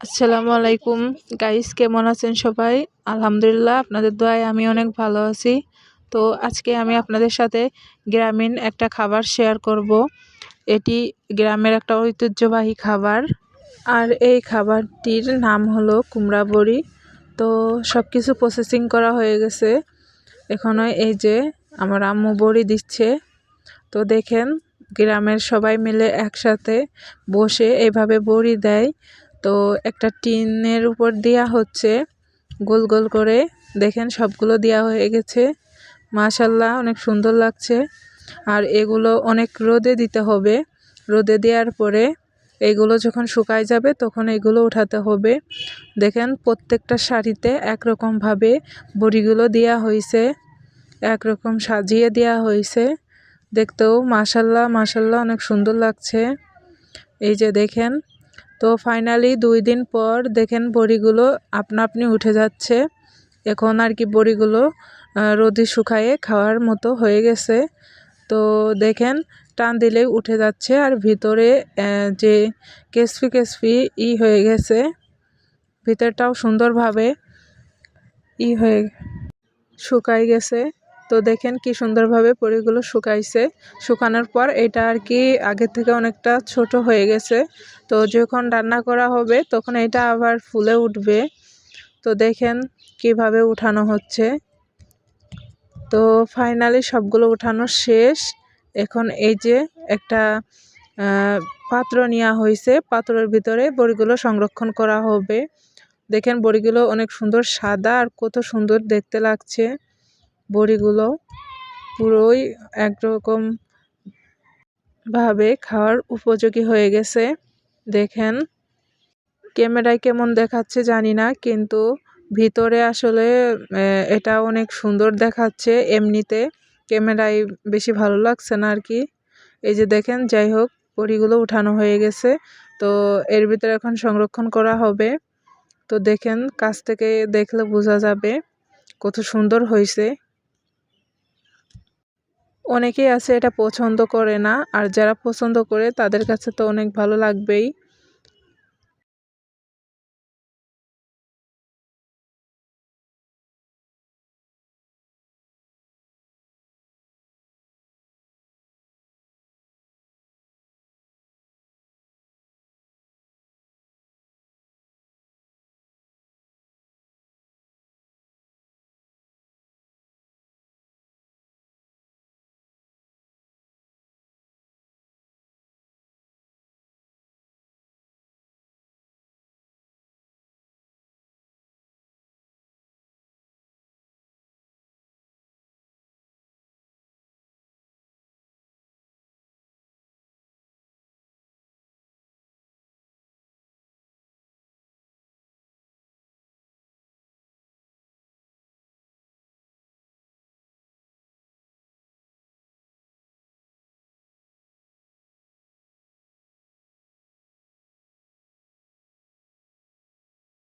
আসসালামু আলাইকুম। গাইস কেমন আছেন সবাই? আলহামদুলিল্লাহ, আপনাদের দোয়ায় আমি অনেক ভালো আছি। তো আজকে আমি আপনাদের সাথে গ্রামীণ একটা খাবার শেয়ার করব। এটি গ্রামের একটা ঐতিহ্যবাহী খাবার। আর এই খাবারটির নাম হলো কুমড়া বড়ি। তো সব কিছু প্রসেসিং করা হয়ে গেছে। এখনও এই যে আমার আম্মু বড়ি দিচ্ছে। তো দেখেন, গ্রামের সবাই মিলে একসাথে বসে এইভাবে বড়ি দেয়। তো একটা টিনের উপর দেওয়া হচ্ছে, গোল গোল করে। দেখেন সবগুলো দেওয়া হয়ে গেছে। মাশাল্লাহ, অনেক সুন্দর লাগছে। আর এগুলো অনেক রোদে দিতে হবে। রোদে দেওয়ার পরে এগুলো যখন শুকায় যাবে, তখন এগুলো উঠাতে হবে। দেখেন প্রত্যেকটা শাড়িতে একরকমভাবে বড়িগুলো দেওয়া হয়েছে, একরকম সাজিয়ে দেওয়া হয়েছে। দেখতেও মাশাল্লাহ মাশাল্লাহ, অনেক সুন্দর লাগছে। এই যে দেখেন তো ফাইনালি দুই দিন পর দেখেন বড়িগুলো আপনা আপনি উঠে যাচ্ছে। এখন আর কি বড়িগুলো রোদে শুকায়ে খাওয়ার মতো হয়ে গেছে। তো দেখেন, টান দিলেই উঠে যাচ্ছে আর ভিতরে যে কেসফি কেসফি ই হয়ে গেছে। ভিতরটাও সুন্দরভাবে ই হয়ে শুকাই গেছে। তো দেখেন কি সুন্দরভাবে পরিগুলো শুকাইছে। শুকানোর পর এটা আর কি আগের থেকে অনেকটা ছোট হয়ে গেছে। তো যখন রান্না করা হবে তখন এটা আবার ফুলে উঠবে। তো দেখেন কীভাবে উঠানো হচ্ছে। তো ফাইনালি সবগুলো উঠানো শেষ। এখন এই যে একটা পাত্র নেওয়া হয়েছে। পাত্রের ভিতরে বড়িগুলো সংরক্ষণ করা হবে। দেখেন বড়িগুলো অনেক সুন্দর সাদা আর কত সুন্দর দেখতে লাগছে। বড়িগুলো পুরোই একরকম ভাবে খাওয়ার উপযোগী হয়ে গেছে। দেখেন, ক্যামেরায় কেমন দেখাচ্ছে জানি না, কিন্তু ভিতরে আসলে এটা অনেক সুন্দর দেখাচ্ছে। এমনিতে ক্যামেরায় বেশি ভালো লাগছে না আর কি। এই যে দেখেন, যাই হোক, বড়িগুলো উঠানো হয়ে গেছে। তো এর ভিতরে এখন সংরক্ষণ করা হবে। তো দেখেন, কাছ থেকে দেখলে বোঝা যাবে কত সুন্দর হয়েছে। অনেকেই আছে এটা পছন্দ করে না, আর যারা পছন্দ করে তাদের কাছে তো অনেক ভালো লাগবেই।